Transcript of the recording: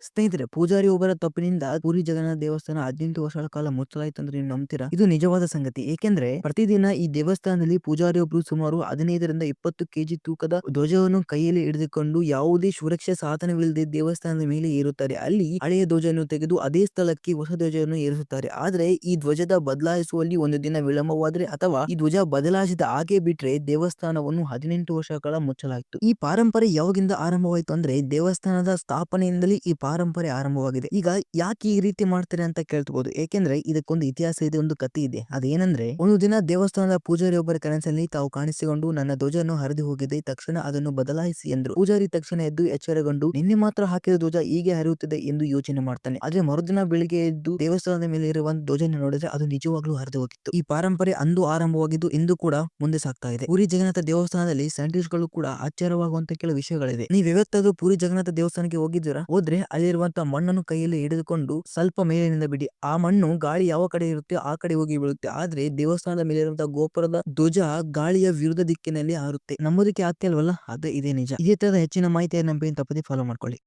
ಸ್ನೇಹಿತರೆ, ಪೂಜಾರಿ ಒಬ್ಬರ ತಪ್ಪಿನಿಂದ ಪುರಿ ಜಗನ್ನಾಥ ದೇವಸ್ಥಾನ ಹದಿನೆಂಟು ವರ್ಷಗಳ ಕಾಲ ಮುಚ್ಚಲಾಯಿತು ಅಂದ್ರೆ ನೀವು ನಂಬ್ತೀರಾ? ಇದು ನಿಜವಾದ ಸಂಗತಿ. ಏಕೆಂದ್ರೆ, ಪ್ರತಿದಿನ ಈ ದೇವಸ್ಥಾನದಲ್ಲಿ ಪೂಜಾರಿ ಒಬ್ರು ಸುಮಾರು ಹದಿನೈದರಿಂದ ಇಪ್ಪತ್ತು ಕೆಜಿ ತೂಕದ ಧ್ವಜವನ್ನು ಕೈಯಲ್ಲಿ ಹಿಡಿದುಕೊಂಡು ಯಾವುದೇ ಸುರಕ್ಷಾ ಸಾಧನವಿಲ್ಲದೆ ದೇವಸ್ಥಾನದ ಮೇಲೆ ಏರುತ್ತಾರೆ. ಅಲ್ಲಿ ಹಳೆಯ ಧ್ವಜವನ್ನು ತೆಗೆದು ಅದೇ ಸ್ಥಳಕ್ಕೆ ಹೊಸ ಧ್ವಜವನ್ನು ಏರಿಸುತ್ತಾರೆ. ಆದ್ರೆ, ಈ ಧ್ವಜದ ಬದಲಾಯಿಸುವಲ್ಲಿ ಒಂದು ದಿನ ವಿಳಂಬವಾದ್ರೆ ಅಥವಾ ಈ ಧ್ವಜ ಬದಲಾಯಿಸಿದ ಹಾಗೆ ಬಿಟ್ರೆ ದೇವಸ್ಥಾನವನ್ನು ಹದಿನೆಂಟು ವರ್ಷಗಳ ಮುಚ್ಚಲಾಯಿತು. ಈ ಪಾರಂಪರೆ ಯಾವಾಗಿಂದ ಆರಂಭವಾಯಿತು ಅಂದ್ರೆ ದೇವಸ್ಥಾನದ ಸ್ಥಾಪನೆಯಿಂದಲೇ ಈ ಪಾರಂಪರೆ ಆರಂಭವಾಗಿದೆ. ಈಗ ಯಾಕೆ ಈ ರೀತಿ ಮಾಡ್ತಾರೆ ಅಂತ ಕೇಳ್ತಬಹುದು ಏಕೆಂದ್ರೆ ಇದಕ್ಕೊಂದು ಇತಿಹಾಸ ಇದೆ, ಒಂದು ಕಥೆ ಇದೆ. ಅದೇನಂದ್ರೆ ಒಂದು ದಿನ ದೇವಸ್ಥಾನದ ಪೂಜಾರಿ ಒಬ್ಬರ ಕನಸಲ್ಲಿ ತಾವು ಕಾಣಿಸಿಕೊಂಡು ನನ್ನ ಧ್ವಜವನ್ನು ಹರಿದು ಹೋಗಿದೆ. ತಕ್ಷಣ ಅದನ್ನು ಬದಲಾಯಿಸಿ ಎಂದ್ರು. ಪೂಜಾರಿ ತಕ್ಷಣ ಎದ್ದು ಎಚ್ಚರಗೊಂಡು, ನಿನ್ನೆ ಮಾತ್ರ ಹಾಕಿದ ಧ್ವಜ ಹೀಗೆ ಹರಿಯುತ್ತದೆ ಎಂದು ಯೋಚನೆ ಮಾಡ್ತಾನೆ. ಆದ್ರೆ ಮರುದಿನ ಬೆಳಿಗ್ಗೆ ಎದ್ದು ದೇವಸ್ಥಾನದ ಮೇಲೆ ಇರುವ ಧ್ವಜ ನೋಡಿದ್ರೆ ಅದು ನಿಜವಾಗ್ಲೂ ಹರಿದು ಹೋಗಿತ್ತು. ಈ ಪಾರಂಪರೆ ಅಂದು ಆರಂಭವಾಗಿದ್ದು ಇಂದು ಕೂಡ ಮುಂದೆ ಸಾಗ್ತಾ ಇದೆ. ಪುರಿ ಜಗನ್ನಾಥ ದೇವಸ್ಥಾನದಲ್ಲಿ ಸೈಂಟಿಸ್ಟ್ಗಳು ಕೂಡ ಆಶ್ಚರ್ಯವಾಗುವಂತ ಕೆಲವು ವಿಷಯಗಳಿದೆ ನೀವು ಯಾವತ್ತಾದ್ರೂ ಪುರಿ ಜಗನ್ನಾಥ ದೇವಸ್ಥಾನಕ್ಕೆ ಹೋಗಿದ್ದೀರಾ? ಹೋದ್ರೆ ಅಲ್ಲಿರುವಂತಹ ಮಣ್ಣನ್ನು ಕೈಯಲ್ಲಿ ಹಿಡಿದುಕೊಂಡು ಸ್ವಲ್ಪ ಮೇಲಿನಿಂದ ಬಿಡಿ. ಆ ಮಣ್ಣು ಗಾಳಿ ಯಾವ ಕಡೆ ಇರುತ್ತೆ ಆ ಕಡೆ ಹೋಗಿ ಬೀಳುತ್ತೆ. ಆದ್ರೆ ದೇವಸ್ಥಾನದ ಮೇಲೆ ಇರುವಂತಹ ಗೋಪುರದ ಧ್ವಜ ಗಾಳಿಯ ವಿರುದ್ಧ ದಿಕ್ಕಿನಲ್ಲಿ ಹಾರುತ್ತೆ. ನಂಬೋದಕ್ಕೆ ಆಗ್ತಾ ಇಲ್ವಲ್ಲ? ಅದೇ ಇದೇ ನಿಜ. ಇದೇ ತರದ ಹೆಚ್ಚಿನ ಮಾಹಿತಿಯನ್ನು ತಪ್ಪದೆ ಫಾಲೋ ಮಾಡ್ಕೊಳ್ಳಿ.